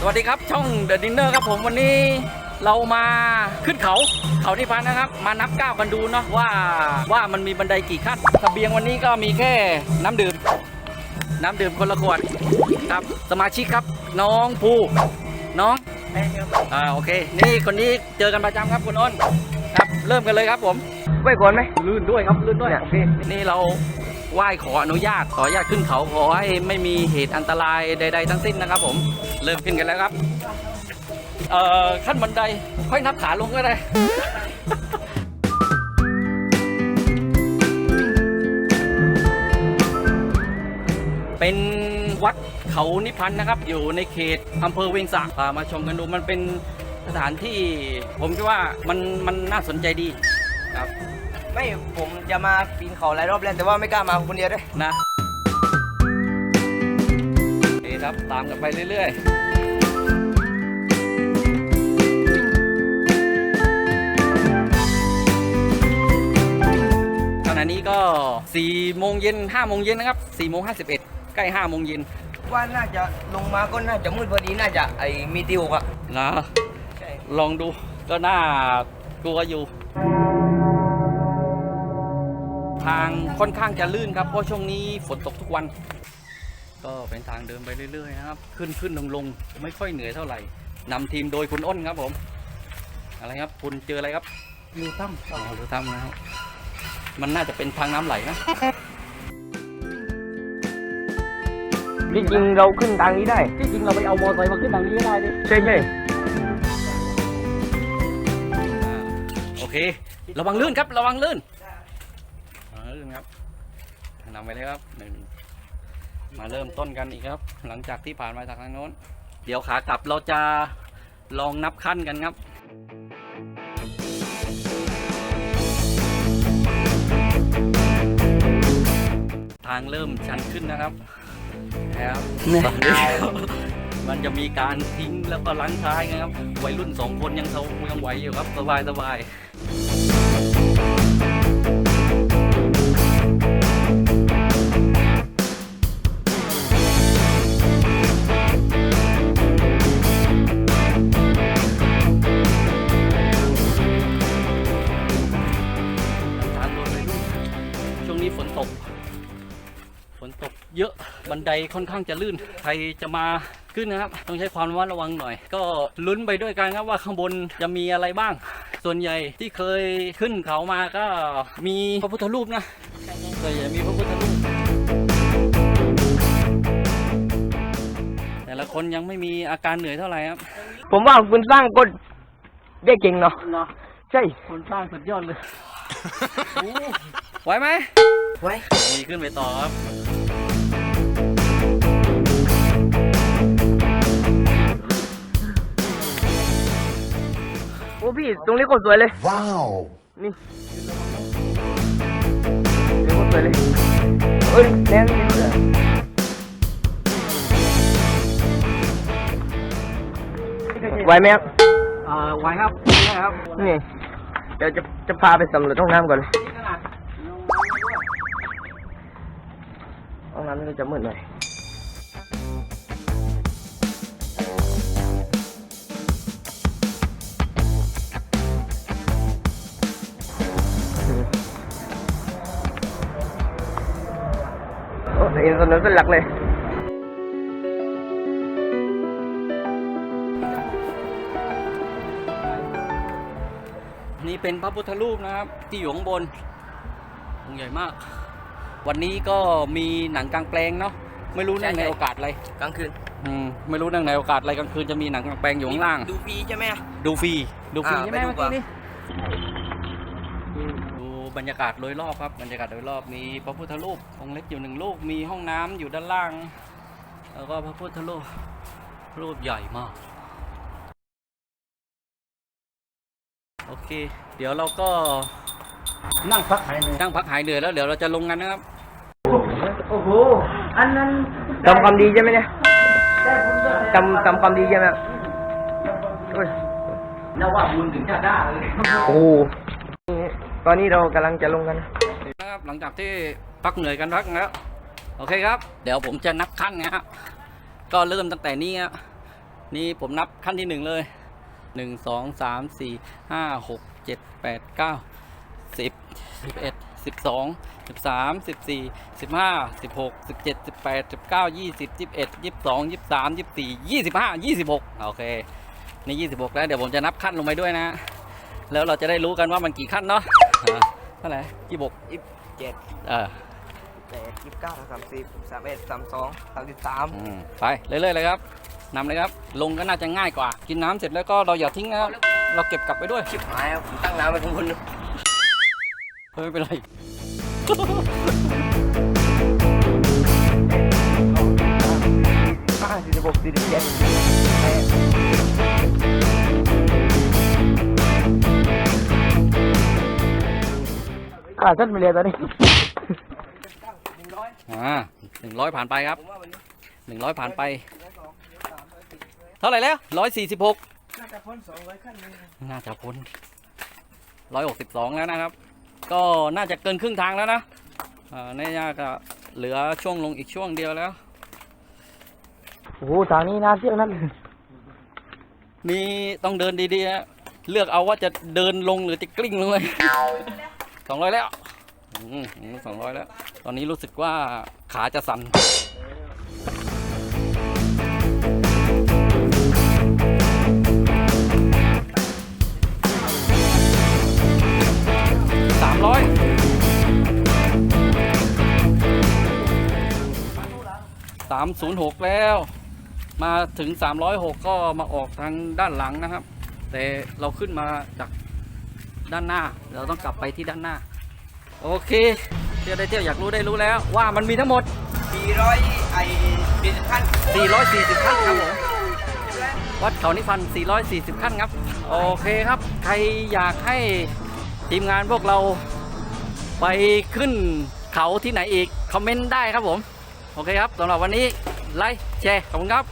สวัสดีครับ ช่อง The Dinner ครับผมวันนี้เรามาขึ้นเขาเขาที่พันนะครับ มานับก้าวกันดูเนาะว่าว่ามันมีบันไดกี่ขั้นเบียงวันนี้ก็มีแค่น้ำดื่ม น้ำดื่มคนละขวดครับ สมาชิกครับ น้องภูน้อง อ่าโอเค นี่คนนี้เจอกันประจำครับคุณอ้นครับเริ่มกันเลยครับผมไว้ก่อนไหมลื่นด้วยครับลื่นด้วยเนี่ยโอเคนี่เราไหว้ขออนุญาตขออนุญาตขึ้นเขาขอให้ไม่มีเหตุอันตรายใด ๆ ทั้งสิ้นนะครับ ผมเริ่มขึ้นกันแล้วครับเอ่อขั้นบันไดค่อยนับขาลงก็ได้ เป็นวัดเขานิพพันธ์นะครับ อยู่ในเขตอำเภอเวียงสะพามาชมกันดูมันเป็นสถานที่ผมคิดว่ามันมันน่าสนใจดีครับไม่ผมจะมาปีนเขาหลายรอบแล้วแต่ว่าไม่กล้ามาคนเดียวด้วยนะนี่ครับตามกันไปเรื่อยๆขณะนี้ก็4โมงเย็น5โมงเย็นนะครับ4โมง51 ใกล้5โมงเย็นว่าน่าจะลงมาก็น่าจะมืดพอดีน่าจะไอ้มีติวอะนะใช่ลองดูก็น่ากลัวอยู่ ทางค่อนข้างจะลื่นครับเพราะช่วงนี้ฝนตกทุกวัน ก็เป็นทางเดินไปเรื่อยๆนะครับ ขึ้นขึ้นลงลงไม่ค่อยเหนื่อยเท่าไหร่นำทีมโดยคุณอ้นครับผม อะไรครับคุณเจออะไรครับรูถ้ำอ๋อรูถ้ำนะครับมันน่าจะเป็นทางน้ำไหลนะ ที่จริงเราขึ้นทางนี้ได้ ที่จริงเราไปเอามอเตอร์ไซค์มาขึ้นทางนี้ก็ได้ดิใช่ใช่อ่าโอเค ระวังลื่นครับ ระวังลื่นระวังลื่นครับนำไปเลยครับหนึ่งมาเริ่มต้นกันอีกครับ หลังจากที่ผ่านมาจากทางโน้น เดี๋ยวขากลับเราจะลองนับขั้นกันครับทางเริ่มชันขึ้นนะครับ นะครับตอนนี้มันจะมีการทิ้งแล้วก็ลังท้ายกันครับวัยรุ่นสองคนยังเซายังไหวอยู่ครับสบายสบาย เยอะบันไดค่อนข้างจะลื่น ใครจะมาขึ้นนะครับ ต้องใช้ความระมัดระวังหน่อย ก็ลุ้นไปด้วยกันครับว่าข้างบนจะมีอะไรบ้าง ส่วนใหญ่ที่เคยขึ้นเขามาก็มีพระพุทธรูปนะส่วนใหญ่มีพระพุทธรูปแต่ละคนยังไม่มีอาการเหนื่อยเท่าไหร่ครับ ผมว่าคุณสร้างก็ได้เก่งเนาะเนาะใช่คนสร้างสุดยอดเลยโอ้ไหวไหมไว้มีขึ้นไปต่อครับ อ้พี่ตรงนี้ก็สวยเลย Wow. นี่ตรงนี้ก็สวยเลยเอ้ยแรงนี่เลยไหวไหมครับอ่าไหวครับได้ครับนี่เดี๋ยวจะจะพาไปสำรวจห้องน้ำก่อนเลยนี่ขนาดลงน้ำไม่ด้วยห้องน้ำนี่ก็จะมืดหน่อย ถนนเป็นหลักเลย นี่เป็นพระพุทธรูปนะครับที่อยู่ข้างบนองค์ใหญ่มาก วันนี้ก็มีหนังกลางแปลงเนาะไม่รู้เนื่องในใช่ใช่โอกาสอะไรกลางคืนอืมไม่รู้เนื่องในโอกาสอะไรกลางคืนจะมีหนังกลางแปลงอยู่ข้างล่าง ดูฟรีใช่ไหมอะดูฟรีดูฟรีอ่าใช่ไหมไปดูเมื่อกี้ก่อนนี่ดู บรรยากาศโดยรอบครับบรรยากาศโดยรอบมีพระพุทธรูปองค์เล็กอยู่หนึ่งลูกมีห้องน้ำอยู่ด้านล่าง แล้วก็พระพุทธรูปรูปใหญ่มาก โอเค เดี๋ยวเราก็นั่งพักหายเหนื่อยนั่งพักหายเหนื่อยแล้วเดี๋ยวเราจะลงกันนะครับ โอ้โห อันนั้นทำความดีใช่ไหมเนี่ยทำทำความดีใช่ไหมครับน่าว่าบุญถึงจะได้เลยโอ้ ตอนนี้เรากำลังจะลงกันนะครับหลังจากที่พักเหนื่อยกันพักแล้วโอเคครับ เดี๋ยวผมจะนับขั้นนะฮะก็เริ่มตั้งแต่นี้ฮะนี่ผมนับขั้นที่หนึ่งเลยหนึ่งสองสามสี่ห้าหกเจ็ดแปดเก้าสิบสิบเอ็ดสิบสองสิบสามสิบสี่สิบห้าสิบหกสิบเจ็ดสิบแปดสิบเก้ายี่สิบยี่สิบเอ็ดยี่สิบสองยี่สิบสามยี่สิบสี่ยี่สิบห้ายี่สิบหกโอเค นี่ยี่สิบหกแล้วเดี๋ยวผมจะนับขั้นลงไปด้วยนะ แล้วเราจะได้รู้กันว่ามันกี่ขั้นเนาะ อ่าเท่าไหร่ยี่สิบหกยี่สิบเจ็ดเออแปดยี่สิบเก้าสามสิบสามเอ็ดสามสองสามสิบสามอืมไปเรื่อยๆเลยครับนำเลยครับ ลงก็น่าจะง่ายกว่า กินน้ำเสร็จแล้วก็เราอย่าทิ้งนะครับเราเก็บกลับไปด้วย ชิบหายครับผมตั้งน้ำไปข้างบนเฮ้ยไม่เป็นไร ห้าสี่สิบหกสี่สิบเจ็ด ขาดเส้นไปเลยตอนนี้อ่าหนึ่งร้อยผ่านไปครับผมว่าวันนี้หนึ่งร้อยผ่านไป เท่าไหร่แล้วร้อยสี่สิบหกน่าจะพ้นสองร้อยขั้นเลยน่าจะพ้นร้อยหกสิบสองแล้วนะครับ ก็น่าจะเกินครึ่งทางแล้วนะอ่าในยาก็เหลือช่วงลงอีกช่วงเดียวแล้วโอ้โหทางนี้น่าเที่ยวนั่นนี่ต้องเดินดีๆนะเลือกเอาว่าจะเดินลงหรือจะกลิ้งลงเลย สองร้อยแล้วสองร้อยแล้ว ตอนนี้รู้สึกว่าขาจะสั่นสามร้อยสามศูนย์หกแล้ว มาถึง306ก็มาออกทางด้านหลังนะครับ แต่เราขึ้นมาจาก ด้านหน้า เราต้องกลับไปที่ด้านหน้า โอเค เที่ยวได้เที่ยวอยากรู้ได้รู้แล้ว ว่ามันมีทั้งหมดสี่ร้อยไอ้สี่สิบขั้น440 ขั้นครับผมวัดเขานิพันธ์440 ขั้นครับ โอเคครับ ใครอยากให้ทีมงานพวกเราไปขึ้นเขาที่ไหนอีก คอมเมนต์ได้ครับผม โอเคครับสำหรับวันนี้ไลค์แชร์ขอบคุณครับ